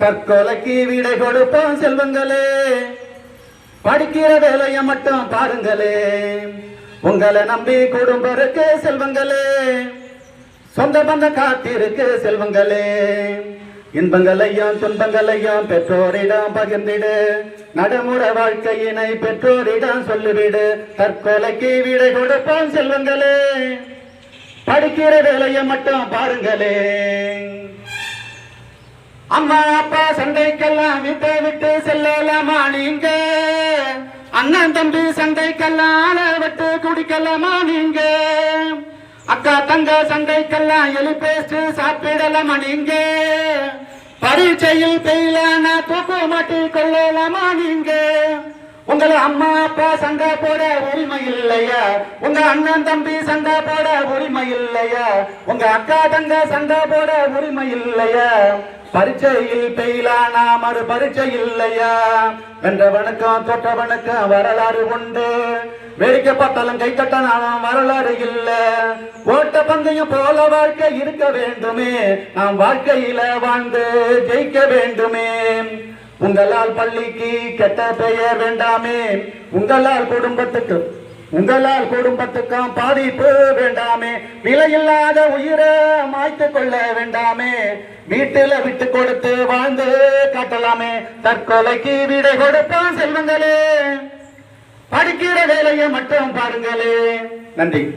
தற்கொலைக்கு விடை கொடுப்போம் செல்வங்களே. படிக்கிற வேலைய மட்டும் பாருங்களே. உங்களை நம்பி குடும்பம் இருக்கு செல்வங்களே. சொந்த பந்த காத்திருக்கு செல்வங்களே. இன்பங்களையும் துன்பங்களையும் பெற்றோரிடம் பகிர்ந்திடு. நடைமுறை வாழ்க்கையினை பெற்றோரிடம் சொல்லிவிடு. தற்கொலைக்கு விடை கொடுப்போம் செல்வங்களே. படிக்கிற வேலையை மட்டும் பாருங்களே. அம்மா அப்பா சண்டைக்கெல்லாம் விட்டு விட்டு செல்லலாமா நீங்க அண்ணன் தம்பி சண்டைக்கெல்லாம் விட்டு குடிக்கலாமா நீங்க அக்கா தங்க சண்டைக்கெல்லாம் எலி பேஸ்ட் சாப்பிடலாமா நீங்க பரீட்சையில் பெயிலான தூக்க மாட்டி கொள்ளலாமா நீங்க உங்களை அம்மா அப்பா சண்டை போட உரிமை இல்லையா உங்க அண்ணன் தம்பி சண்டை போட உரிமை இல்லையா உங்க அக்கா தங்க சண்டை போட உரிமை இல்லையா பரீட்சையில் பெயிலானா மறு பரீட்சை இல்லையா? என்ற வணக்கம் தொட்ட வணக்கம் வரலாறு உண்டு. வேடிக்கை பார்த்தாலும் கை தட்டனாலும் வரலாறு இல்ல. ஓட்ட பந்தயம் போல வாழ்க்கை இருக்க வேண்டுமே. நாம் வாழ்க்கையில வாழ்ந்து ஜெயிக்க வேண்டுமே. உங்களால் பள்ளிக்கு கெட்ட பெயர் வேண்டாமே. உங்களால் குடும்பத்துக்கு உங்களால் குடும்பத்துக்கும் பாதிப்பு வேண்டாமே. விலையில்லாத உயிரை மாய்த்து கொள்ள வேண்டாமே. வீட்டுல விட்டு கொடுத்து வாழ்ந்து காட்டலாமே. தற்கொலைக்கு விடை கொடுப்பான் செல்வங்களே. படிக்கிற வேலையை மட்டும் பாருங்களே. நன்றி.